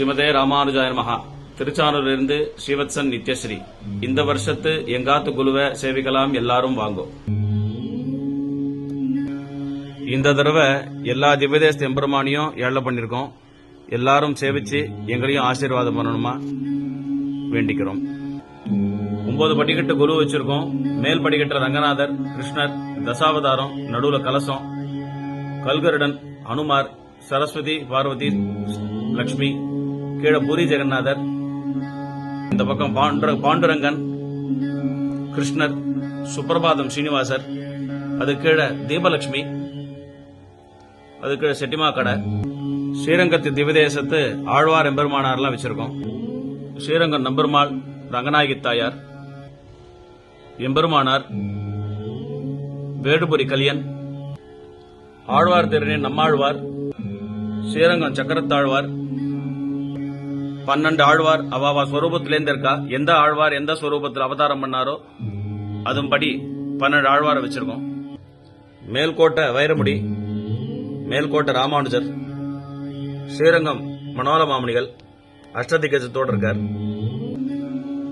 ஸ்ரீமதே ராமானுஜாயர் மகா திருச்சானூரிலிருந்து ஸ்ரீவத்சன் நித்யஸ்ரீ. இந்த வருஷத்து எங்காத்து குழுவை சேவிக்கலாம் எல்லாரும் வாங்கும் இந்த தடவை எல்லா திவ்யதேச எம்பெருமானியும் ஏழை பண்ணிருக்கோம். எல்லாரும் சேவிச்சு எங்களையும் ஆசீர்வாதம் பண்ணணுமா? வேண்டிக்கிறோம். ஒன்பது படிக்கட்டு குரு வச்சிருக்கோம். மேல் படிக்கட்டு ரங்கநாதர் கிருஷ்ணர் தசாவதாரம் நடுவுல கலசம் கல்கருடன் அனுமார் சரஸ்வதி பார்வதி லக்ஷ்மி கீழே பூரி ஜெகநாதர். இந்த பக்கம் பாண்டு பாண்டுரங்கன் கிருஷ்ணர் சுப்பிரபாதம் ஸ்ரீனிவாசர் அது கீழே தீபலட்சுமி அது கீழே செட்டிமா கடை. ஸ்ரீரங்கத்து திவதேசத்து ஆழ்வார் எம்பெருமானார்லாம் வச்சிருக்கோம். ஸ்ரீரங்கம் நம்பெருமாள் ரங்கநாயகி தாயார் எம்பெருமானார் வேடுபுரி கலியன் ஆழ்வார் திருநீர் நம்மாழ்வார் ஸ்ரீரங்கம் சக்கரத்தாழ்வார் பன்னெண்டு ஆழ்வார் அவாவா ஸ்வரூபத்திலேருந்து இருக்கா எந்த ஆழ்வார் எந்த ஸ்வரூபத்தில் அவதாரம் பண்ணாரோ அதும்படி பன்னெண்டு ஆழ்வாரை வச்சிருக்கோம். மேல்கோட்டை வைரமுடி மேல்கோட்டை ராமானுஜர் ஸ்ரீரங்கம் மனோல மாமணிகள் அஷ்டதிகஜத்தோடு இருக்கார்.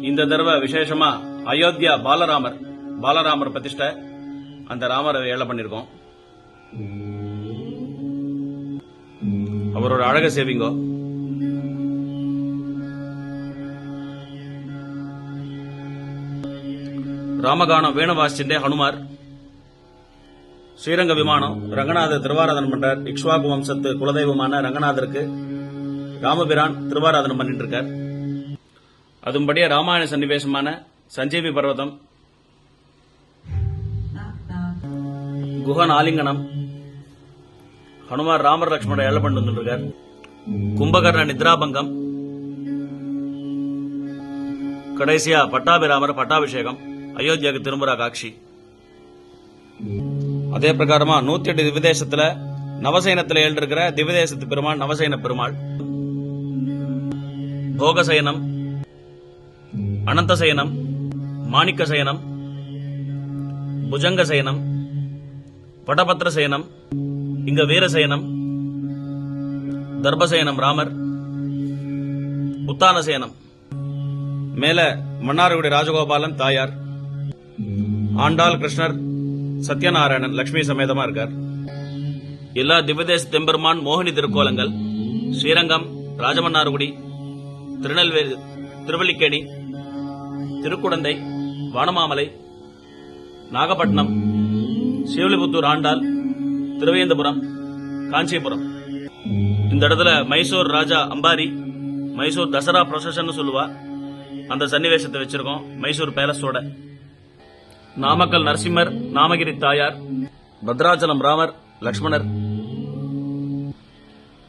இந்த தடவை விசேஷமா அயோத்தியா பாலராமர் பாலராமர் பிரதிஷ்டை அந்த ராமரை ஏழை பண்ணிருக்கோம். அவரோட அழக சேவிங்கோ. ராமகானம் வேணுவாசிண்டே ஹனுமார். ஸ்ரீரங்க விமானம் ரங்கநாதர் திருவாராதனம் பண்றார். இக்ஷ்வாகு வம்சத்து குலதெய்வமான ரங்கநாதருக்கு ராமபிரான் திருவாராதனம் பண்ணிட்டு இருக்கார் அதுபடியே ராமாயண சன்னிவேசமான சஞ்சீவி பர்வதம் குஹன் ஆலிங்கனம் ஹனுமார் ராமர் லட்சுமண ஏழை பண்ணி வந்துருக்கார் கும்பகர்ண நித்ராபங்கம் கடைசியா பட்டாபிராமர் பட்டாபிஷேகம் அயோத்தியாவுக்கு திரும்புறா காட்சி. அதே பிரகாரமா நூத்தி எட்டு திவ்யதேசத்துல நவசைனத்துல எழுந்திருக்கிற திவ்யதேசத்து பெருமாள் நவசைன பெருமாள். போகசயனம் அனந்த சயனம் மாணிக்க சயனம் புஜங்க சயனம் படபத்திர சயனம் இங்க வீரசயனம் தர்பசயனம் ராமர் உத்தான சயனம் மேல மன்னார்குடி ராஜகோபாலன் தாயார். ஆண்டாள் கிருஷ்ணர் சத்யநாராயணன் லட்சுமி சமேதமா இருக்கார். எல்லா திவ்யதேச தெம்பெருமான் மோகினி திருக்கோலங்கள் ஸ்ரீரங்கம் ராஜமன்னார்குடி திருநெல்வேலி திருவல்லிக்கேணி திருக்குடந்தை வானமாமலை நாகப்பட்டினம் சிவலிபுத்தூர் ஆண்டாள் திருவேந்தபுரம் காஞ்சிபுரம். இந்த இடத்துல மைசூர் ராஜா அம்பாரி மைசூர் தசரா ப்ரொசஷன் சொல்லுவா. அந்த சன்னிவேசத்தை வச்சிருக்கோம் மைசூர் பேலஸோட நாமக்கல் நரசிம்மர் நாமகிரி தாயார் பத்ராச்சலம் ராமர் லக்ஷ்மணர்.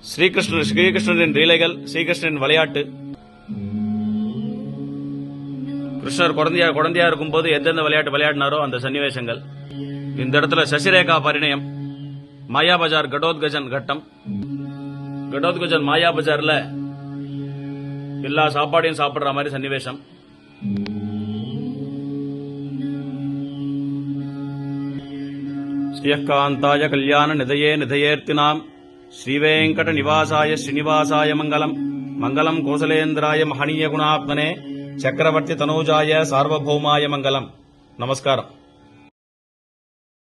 ஸ்ரீகிருஷ்ணர் ஸ்ரீகிருஷ்ணரின் லீலைகள் ஸ்ரீகிருஷ்ணரின் விளையாட்டு கிருஷ்ணர் குழந்தையா குழந்தையா இருக்கும்போது எந்தெந்த விளையாட்டு விளையாடினாரோ அந்த சன்னிவேசங்கள். இந்த இடத்துல சசிரேகா பரிணயம் மாயா பஜார் கடோத்கஜன் கட்டம். கடோத்கஜன் மாயா பஜார்ல எல்லா சாப்பாடையும் சாப்பிடுற மாதிரி சன்னிவேசம். శ్రియకాంతాయ కళ్యాణ నిధయే నిధయేర్తినాం. శ్రీవేంకట నివాసాయ శ్రీనివాసాయ మంగళం. మంగళం కోసలేంద్రాయ మహనీయ గుణాత్మనే. చక్రవర్తి తనూజాయ సార్వభౌమాయ మంగళం. నమస్కారం.